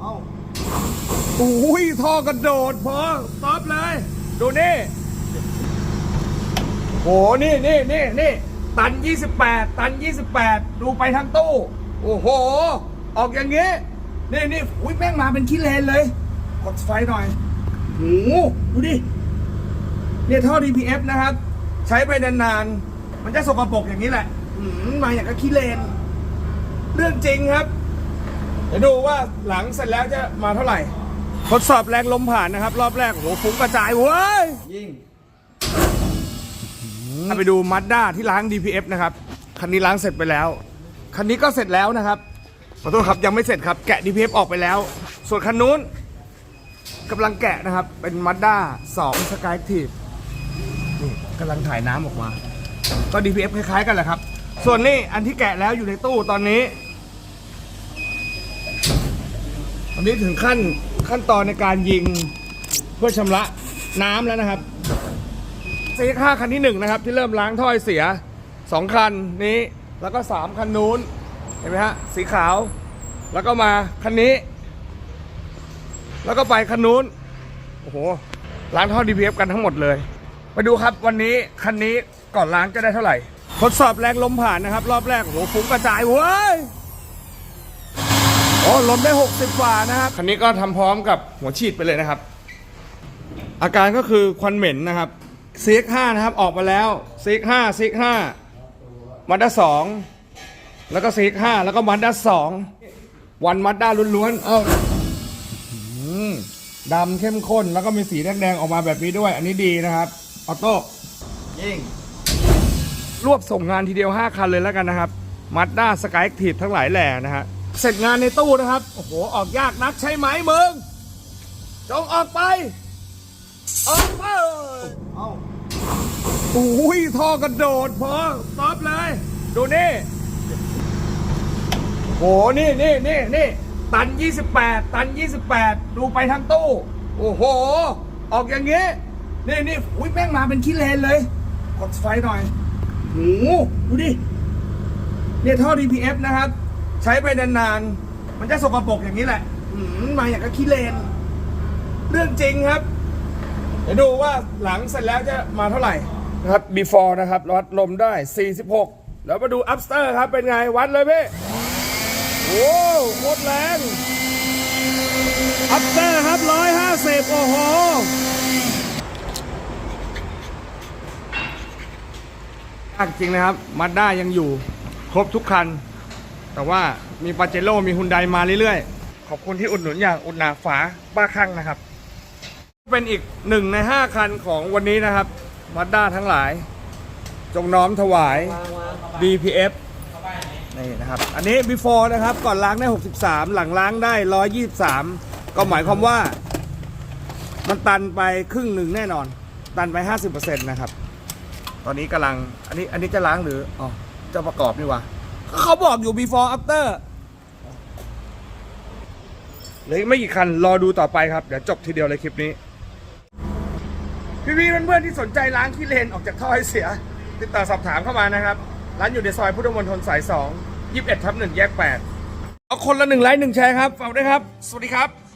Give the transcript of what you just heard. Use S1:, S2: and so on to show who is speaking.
S1: เอ้า
S2: อุ้ยท่อกระโดดพอตอบเลย ดูนี่โหนี่นี่นี่นี่ตัน 28 ตัน 28 ดูไปทั้งตู้ โอ้โห ออกอย่างงี้นี่นี่อุ้ยแม่งมาเป็นขี้เลนเลย กดไฟหน่อยโหดูดิเนี่ยท่อ DPF นะครับ ใช้ไปนานๆมันจะสกปรกอย่างนี้แหละมมาอย่างกับขี้เลน เรื่องจริงครับ เดี๋ยวดูว่าหลังเสร็จแล้วจะมาเท่าไหร่ ทดสอบแรงลมผ่านนะครับ รอบแรกโอ้โหฟุ้งกระจายเว้ย
S1: ยิง
S2: ถ้าไปดูมัดด้าที่ล้าง DPF นะครับ คันนี้ล้างเสร็จไปแล้ว คันนี้ก็เสร็จแล้วนะครับขอโทษครับยังไม่เสร็จครับแกะ DPF ออกไปแล้ว ส่วนคันนู้นกำลังแกะนะครับ เป็นมัดด้า2 Sky Active นี่กำลังถ่ายน้ำออกมา ก็ DPF คล้ายๆกันแหละครับ ส่วนนี้อันที่แกะแล้วอยู่ในตู้ตอนนี้ ต อันนี้ถึงขั้นขั้นตอนในการยิงเพื่อชำระน้ำแล้วนะครับซีค่าคันที่หนึ่งนะครับ ที่เริ่มล้างถ้อยเสียสองคันนี้แล้วก็สามคันนู้นเห็นไหมฮะสีขาว แล้วก็มาคันนี้ แล้วก็ไปคันนู้นโอ้โหล้างท่อ DPF กันทั้งหมดเลย มาดูครับวันนี้คันนี้ก่อนล้างจะได้เท่าไหร่ ทดสอบแรงลมผ่านนะครับ รอบแรกโอ้โหฟุ้งกระจายเว้ย อ้ลมได้ 60 กว่านะครับ คันนี้ก็ทำพร้อมกับหัวฉีดไปเลยนะครับ อาการก็คือควันเหม็นนะครับซีกห้านะครับออกมาแล้วซีกห้าซีกห้ามัดด้าสองแล้วก็ซีกห้าแล้วก็มัดด้าสองวันมัดด้าล้วนๆเอ้าอืมดำเข้มข้นแล้วก็มีสีแดงๆออกมาแบบนี้ด้วย อันนี้ดีนะครับออโต้
S1: ยิง
S2: รวบส่งงานทีเดียว 5 คันเลยแล้วกันนะครับมัดด้าสกายทีทั้งหลายแหล่นะฮะ เสร็จงานในตู้นะครับ โอ้โห ออกยากนักใช่ไหมมึง จงออกไป ออกไป
S1: เอา
S2: อุ้ยท่อกระโดดพอตอบเลย ดูนี่โหนี่นี่นี่นี่ตัน 28 ตัน 28 ดูไปทั้งตู้ โอ้โห ออกอย่างงี้ นี่นี่อุ้ยแม่งมาเป็นขี้เลนเลย กดไฟหน่อยโหดูดิ เนี่ยท่อ DPF นะครับ ใช้ไปนานๆ มันจะสกปรกอย่างนี้แหละอืมมาอย่างกับขี้เลน เรื่องจริงครับ เดี๋ยวดูว่าหลังเสร็จแล้วจะมาเท่าไหร่นะครับ before นะครับวัดลมได้ 46 แล้วมาดู upster ครับเป็นไงวัดเลยพี่โอ้โคตรแรง upster ครับ 150 โอ้โหยากจริงนะครับมาด้ายังอยู่ ครบทุกคัน แต่ว่ามีปาเจโร่มีฮุนไดมาเรื่อยๆ ขอบคุณที่อุดหนุนอย่างอุดหนาฝาบ้าคลั่งนะครับ เป็นอีกหนึ่งในห้าคันของวันนี้นะครับมาด้าทั้งหลาย จงน้อมถวาย DPF นี่นะครับ อันนี้ before นะครับ ก่อนล้างได้ 63 หลังล้างได้ 123 ก็หมายความว่า มันตันไปครึ่งหนึ่งแน่นอน ตันไป 50%นะครับ ตอนนี้กำลัง อันนี้ อันนี้จะล้างหรือ อ๋อ จะประกอบนี่วะ เขาบอกอยู่ before after เหลืออีกไม่กี่คันรอดูต่อไปครับ เดี๋ยวจบทีเดียวเลยคลิปนี้ พี่ๆเพื่อนๆที่สนใจล้างขี้เลนออกจากท่อให้เสีย ติดต่อสอบถามเข้ามานะครับ ร้านอยู่ในซอยพุทธมณฑลสาย2 21ทับ1แยก 8 เอาคนละหนึ่งไลค์หนึ่งแชร์ครับฝากด้วยครับ สวัสดีครับ